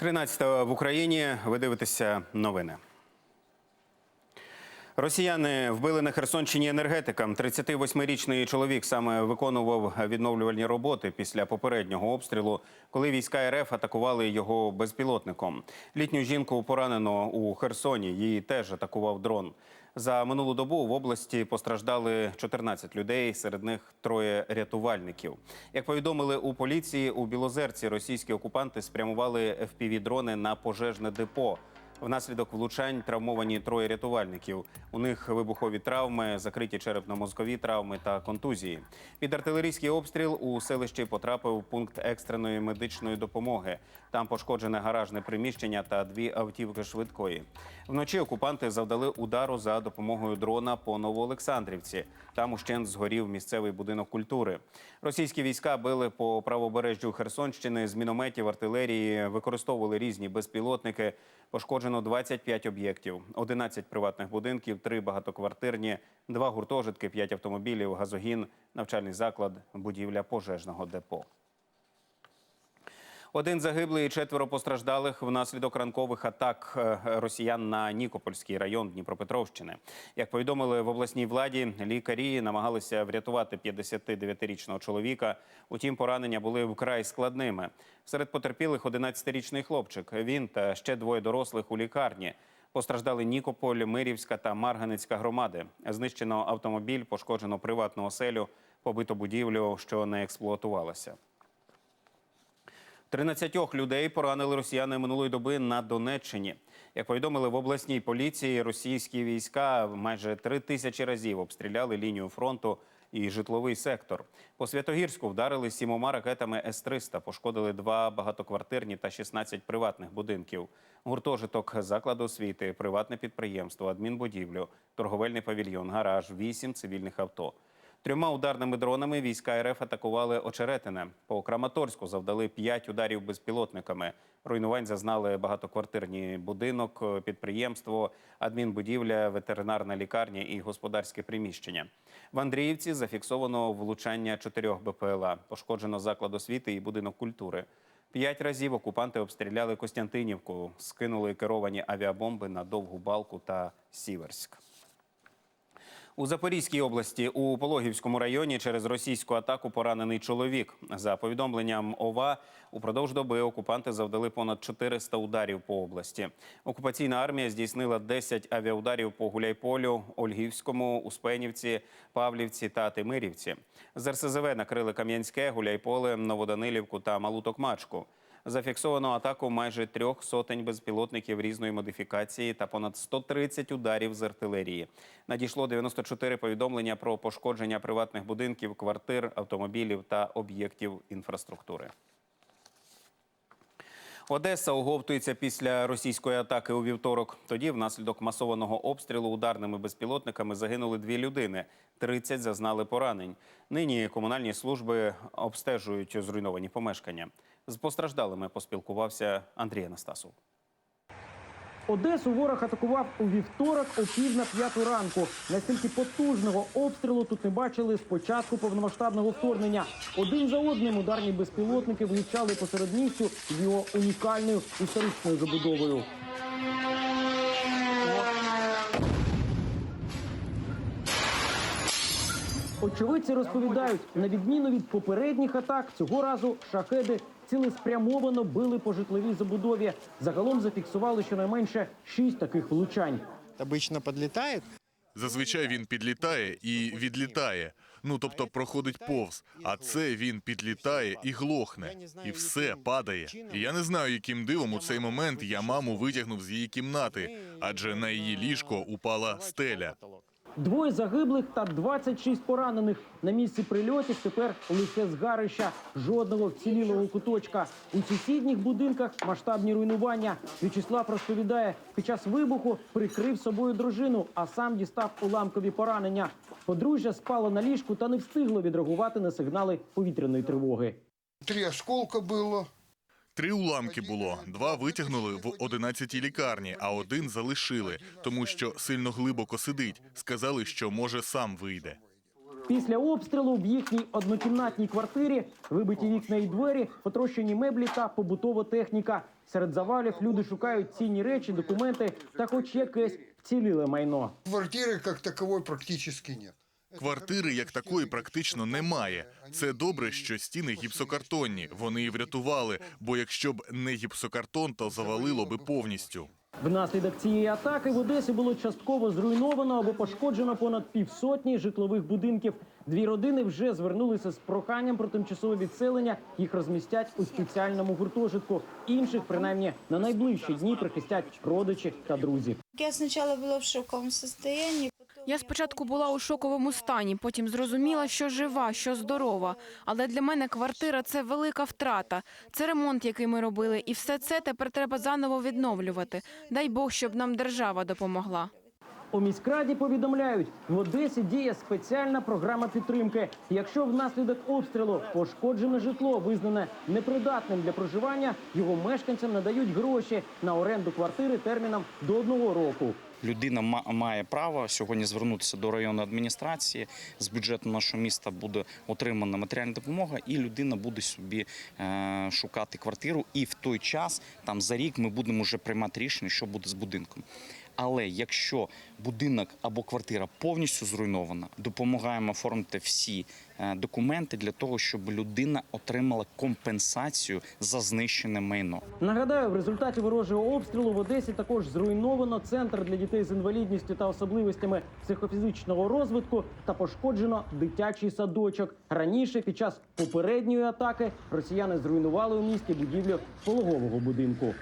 13 в Україні. Ви дивитеся новини. Росіяни вбили на Херсонщині енергетика. 38-річний чоловік саме виконував відновлювальні роботи після попереднього обстрілу, коли війська РФ атакували його безпілотником. Літню жінку поранено у Херсоні. Її теж атакував дрон. За минулу добу в області постраждали 14 людей, серед них троє рятувальників. Як повідомили у поліції, у Білозерці російські окупанти спрямували FPV-дрони на пожежне депо. Внаслідок влучань травмовані троє рятувальників. У них вибухові травми, закриті черепно-мозкові травми та контузії. Під артилерійський обстріл у селищі потрапив пункт екстреної медичної допомоги. Там пошкоджене гаражне приміщення та дві автівки швидкої. Вночі окупанти завдали удару за допомогою дрона по Новоолександрівці. Там ущент згорів місцевий будинок культури. Російські війська били по правобережжю Херсонщини з мінометів, артилерії, використовували різні безпілотники. Пошкоджено 25 об'єктів, 11 приватних будинків, 3 багатоквартирні, 2 гуртожитки, 5 автомобілів, газогін, навчальний заклад, будівля пожежного депо. Один загиблий і четверо постраждалих внаслідок ранкових атак е, росіян на Нікопольський район Дніпропетровщини. Як повідомили в обласній владі, лікарі намагалися врятувати 59-річного чоловіка. Утім, поранення були вкрай складними. Серед потерпілих 11-річний хлопчик. Він та ще двоє дорослих у лікарні. Постраждали Нікополь, Мирівська та Марганецька громади. Знищено автомобіль, пошкоджено приватну оселю, побито будівлю, що не експлуатувалася. 13 людей поранили росіяни минулої доби на Донеччині. Як повідомили в обласній поліції, російські війська майже три тисячі разів обстріляли лінію фронту і житловий сектор. По Святогірську вдарили сімома ракетами С-300, пошкодили два багатоквартирні та 16 приватних будинків. Гуртожиток, заклад освіти, приватне підприємство, адмінбудівлю, торговельний павільйон, гараж, вісім цивільних авто. Трьома ударними дронами війська РФ атакували Очеретине. По Краматорську завдали п'ять ударів безпілотниками. Руйнувань зазнали багатоквартирні будинок, підприємство, адмінбудівля, ветеринарна лікарня і господарське приміщення. В Андріївці зафіксовано влучання чотирьох БПЛА. Пошкоджено заклад освіти і будинок культури. П'ять разів окупанти обстріляли Костянтинівку, скинули керовані авіабомби на Довгу Балку та Сіверськ. У Запорізькій області у Пологівському районі через російську атаку поранений чоловік. За повідомленням ОВА, упродовж доби окупанти завдали понад 400 ударів по області. Окупаційна армія здійснила 10 авіаударів по Гуляйполю, Ольгівському, Успенівці, Павлівці та Тимирівці. З РСЗВ накрили Кам'янське, Гуляйполе, Новоданилівку та Малу Токмачку. Зафіксовано атаку майже трьох сотень безпілотників різної модифікації та понад 130 ударів з артилерії. Надійшло 94 повідомлення про пошкодження приватних будинків, квартир, автомобілів та об'єктів інфраструктури. Одеса оговтується після російської атаки у вівторок. Тоді, внаслідок масованого обстрілу ударними безпілотниками, загинули дві людини. 30 зазнали поранень. Нині комунальні служби обстежують зруйновані помешкання. З постраждалими поспілкувався Андрій Анастасов. Одесу ворог атакував у вівторок о пів на п'яту ранку. Настільки потужного обстрілу тут не бачили з початку повномасштабного вторгнення. Один за одним ударні безпілотники влучали посеред місцю його унікальною історичною забудовою. Очевидці розповідають, на відміну від попередніх атак, цього разу шахеди цілеспрямовано били по житловій забудові. Загалом зафіксували щонайменше шість таких влучань. обычно подлетает, Зазвичай він підлітає і відлітає. Ну тобто проходить повз. А це він підлітає і глохне, і все падає. І я не знаю, яким дивом у цей момент я маму витягнув з її кімнати, адже на її ліжко упала стеля. Двоє загиблих та 26 поранених. На місці прильотів тепер лише згарища. Жодного вцілілого куточка. У сусідніх будинках масштабні руйнування. В'ячеслав розповідає, під час вибуху прикрив собою дружину, а сам дістав уламкові поранення. Подружжя спало на ліжку та не встигло відреагувати на сигнали повітряної тривоги. Три осколка было. Три уламки було. Два витягнули в 11-й лікарні, а один залишили, тому що сильно глибоко сидить. Сказали, що може сам вийде. Після обстрілу в їхній однокімнатній квартирі вибиті вікна і двері, потрощені меблі та побутова техніка. Серед завалів люди шукають цінні речі, документи та хоч якесь вціліле майно. Квартиры как таковой практически нет. Квартири як такої практично немає. Це добре, що стіни гіпсокартонні. Вони і врятували, бо якщо б не гіпсокартон, то завалило би повністю. Внаслідок цієї атаки в Одесі було частково зруйновано або пошкоджено понад півсотні житлових будинків. Дві родини вже звернулися з проханням про тимчасове відселення. Їх розмістять у спеціальному гуртожитку. Інших, принаймні, на найближчі дні прихистять родичі та друзі. Я сначала была в шоковом состоянии. Я спочатку була у шоковому стані, потім зрозуміла, що жива, що здорова. Але для мене квартира це велика втрата. Це ремонт, який ми робили, і все це тепер треба заново відновлювати. Дай Бог, щоб нам держава допомогла. У міськраді повідомляють, в Одесі діє спеціальна програма підтримки. Якщо внаслідок обстрілу пошкоджене житло визнане непридатним для проживання, його мешканцям надають гроші на оренду квартири терміном до одного року. Людина ма- має право сьогодні звернутися до районної адміністрації. З бюджету нашого міста буде отримана матеріальна допомога, і людина буде собі е, шукати квартиру. І в той час, там за рік, ми будемо вже приймати рішення, що буде з будинком. Але якщо будинок або квартира повністю зруйнована, допомагаємо оформити всі е, документи для того, щоб людина отримала компенсацію за знищене майно. Нагадаю, в результаті ворожого обстрілу в Одесі також зруйновано центр для дітей з інвалідністю та особливостями психофізичного розвитку та пошкоджено дитячий садочок. Раніше, під час попередньої атаки, росіяни зруйнували у місті будівлю пологового будинку.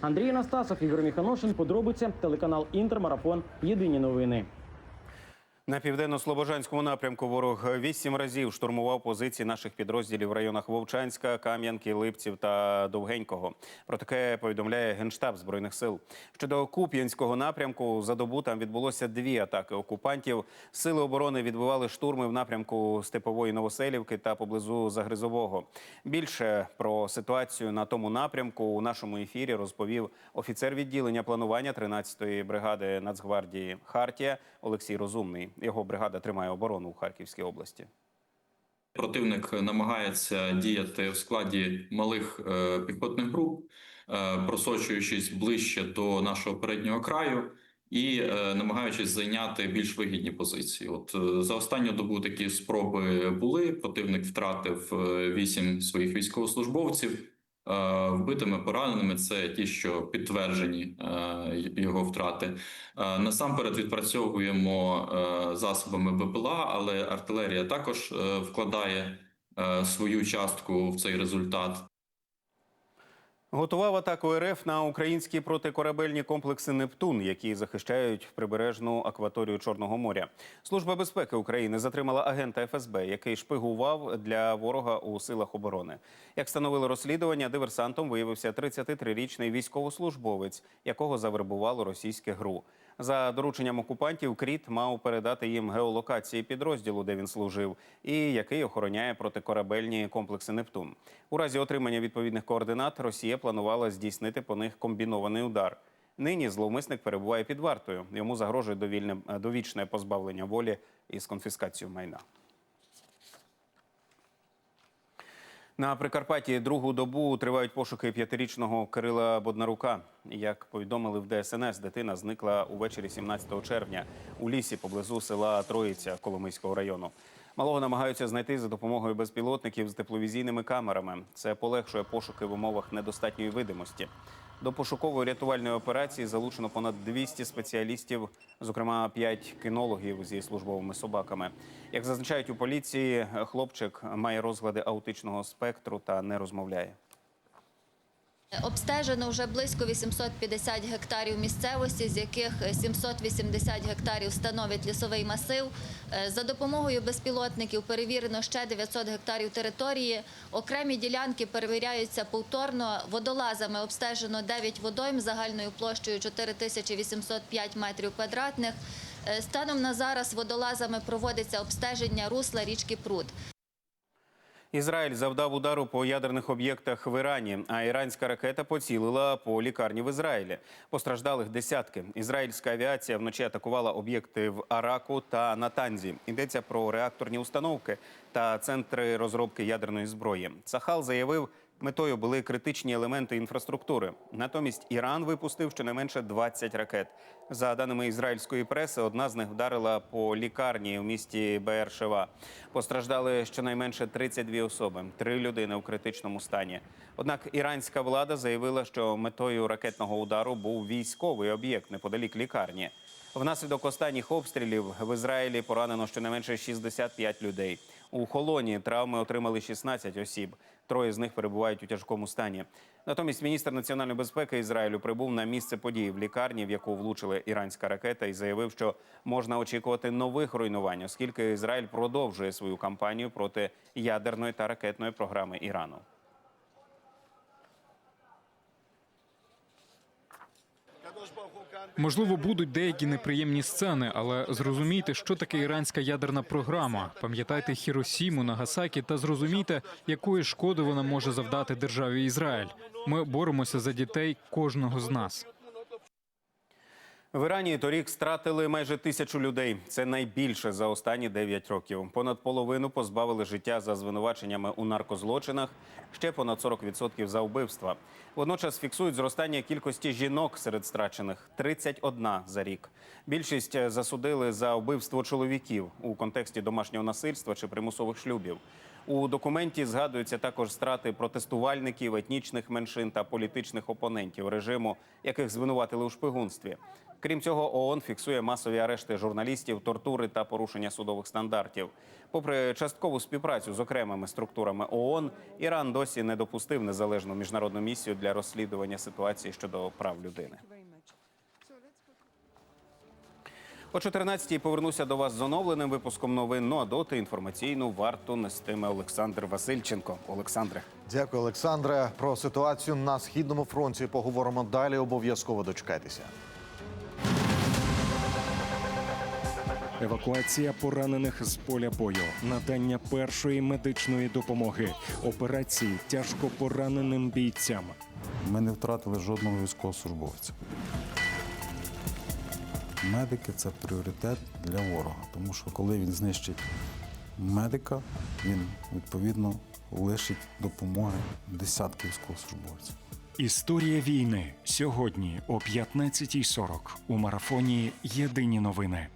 Андрій Анастасов, Ігор Міханошин, подробиця, телеканал Інтермарафон. Єдині новини. На південно-слобожанському напрямку ворог вісім разів штурмував позиції наших підрозділів в районах Вовчанська, Кам'янки, Липців та Довгенького. Про таке повідомляє генштаб збройних сил. Щодо Куп'янського напрямку за добу там відбулося дві атаки окупантів. Сили оборони відбивали штурми в напрямку Степової Новоселівки та поблизу Загризового. Більше про ситуацію на тому напрямку у нашому ефірі розповів офіцер відділення планування 13-ї бригади Нацгвардії Хартія Олексій Розумний. Його бригада тримає оборону у Харківській області. Противник намагається діяти в складі малих е, піхотних груп, е, просочуючись ближче до нашого переднього краю і е, намагаючись зайняти більш вигідні позиції. От е, за останню добу такі спроби були. Противник втратив е, вісім своїх військовослужбовців. Е, Вбитими пораненими це ті, що підтверджені е, його втрати. Е, Насамперед відпрацьовуємо засобами БПЛА, але артилерія також вкладає свою частку в цей результат. Готував атаку РФ на українські протикорабельні комплекси Нептун, які захищають прибережну акваторію Чорного моря. Служба безпеки України затримала агента ФСБ, який шпигував для ворога у силах оборони. Як встановило розслідування, диверсантом виявився 33-річний військовослужбовець, якого завербувало російське ГРУ. За дорученням окупантів Кріт мав передати їм геолокації підрозділу, де він служив, і який охороняє протикорабельні комплекси Нептун. У разі отримання відповідних координат Росія планувала здійснити по них комбінований удар. Нині зловмисник перебуває під вартою. Йому загрожує довільне довічне позбавлення волі із конфіскацією майна. На Прикарпатті другу добу тривають пошуки п'ятирічного Кирила Боднарука. Як повідомили в ДСНС, дитина зникла увечері 17 червня у лісі поблизу села Троїця Коломийського району. Малого намагаються знайти за допомогою безпілотників з тепловізійними камерами. Це полегшує пошуки в умовах недостатньої видимості. До пошукової рятувальної операції залучено понад 200 спеціалістів, зокрема 5 кінологів зі службовими собаками. Як зазначають у поліції, хлопчик має розглади аутичного спектру та не розмовляє. Обстежено вже близько 850 гектарів місцевості, з яких 780 гектарів становить лісовий масив. Е, За допомогою безпілотників перевірено ще 900 гектарів території. Окремі ділянки перевіряються повторно. Водолазами обстежено 9 водойм загальною площею 4805 метрів квадратних. Е, Станом на зараз водолазами проводиться обстеження русла річки Прут. Ізраїль завдав удару по ядерних об'єктах в Ірані, а іранська ракета поцілила по лікарні в Ізраїлі. Постраждалих десятки. Ізраїльська авіація вночі атакувала об'єкти в Араку та Натанзі. Йдеться про реакторні установки та центри розробки ядерної зброї. Цахал заявив, метою були критичні елементи інфраструктури. Натомість Іран випустив щонайменше 20 ракет. За даними ізраїльської преси, одна з них вдарила по лікарні в місті Беер-Шева. Постраждали щонайменше 32 особи, три людини у критичному стані. Однак іранська влада заявила, що метою ракетного удару був військовий об'єкт неподалік лікарні. Внаслідок останніх обстрілів в Ізраїлі поранено щонайменше 65 людей. У холоні травми отримали 16 осіб. Троє з них перебувають у тяжкому стані. Натомість міністр національної безпеки Ізраїлю прибув на місце події в лікарні, в яку влучила іранська ракета, і заявив, що можна очікувати нових руйнувань, оскільки Ізраїль продовжує свою кампанію проти ядерної та ракетної програми Ірану. Можливо, будуть деякі неприємні сцени, але зрозумійте, що таке іранська ядерна програма. Пам'ятайте Хіросіму, Нагасакі та зрозумійте, якої шкоди вона може завдати державі Ізраїль. Ми боремося за дітей кожного з нас. В Ірані торік стратили майже тисячу людей. Це найбільше за останні 9 років. Понад половину позбавили життя за звинуваченнями у наркозлочинах, ще понад 40% за вбивства. Водночас фіксують зростання кількості жінок серед страчених 31 за рік. Більшість е, засудили за вбивство чоловіків у контексті домашнього насильства чи примусових шлюбів. У документі згадуються також страти протестувальників, етнічних меншин та політичних опонентів режиму, яких звинуватили у шпигунстві. Крім цього, ООН фіксує масові арешти журналістів, тортури та порушення судових стандартів. Попри часткову співпрацю з окремими структурами ООН, Іран досі не допустив незалежну міжнародну місію для розслідування ситуації щодо прав людини. О 14-й повернуся до вас з оновленим випуском новин. Ну а доти інформаційну варту нестиме Олександр Васильченко. Олександре. Дякую, Олександре. Про ситуацію на східному фронті поговоримо далі. Обов'язково дочекайтеся. Евакуація поранених з поля бою, надання першої медичної допомоги, операції тяжко пораненим бійцям. Ми не втратили жодного військовослужбовця. Медики це пріоритет для ворога, тому що коли він знищить медика, він відповідно лишить допомоги десятки військовослужбовців. Історія війни сьогодні о 15.40 у марафоні Єдині новини.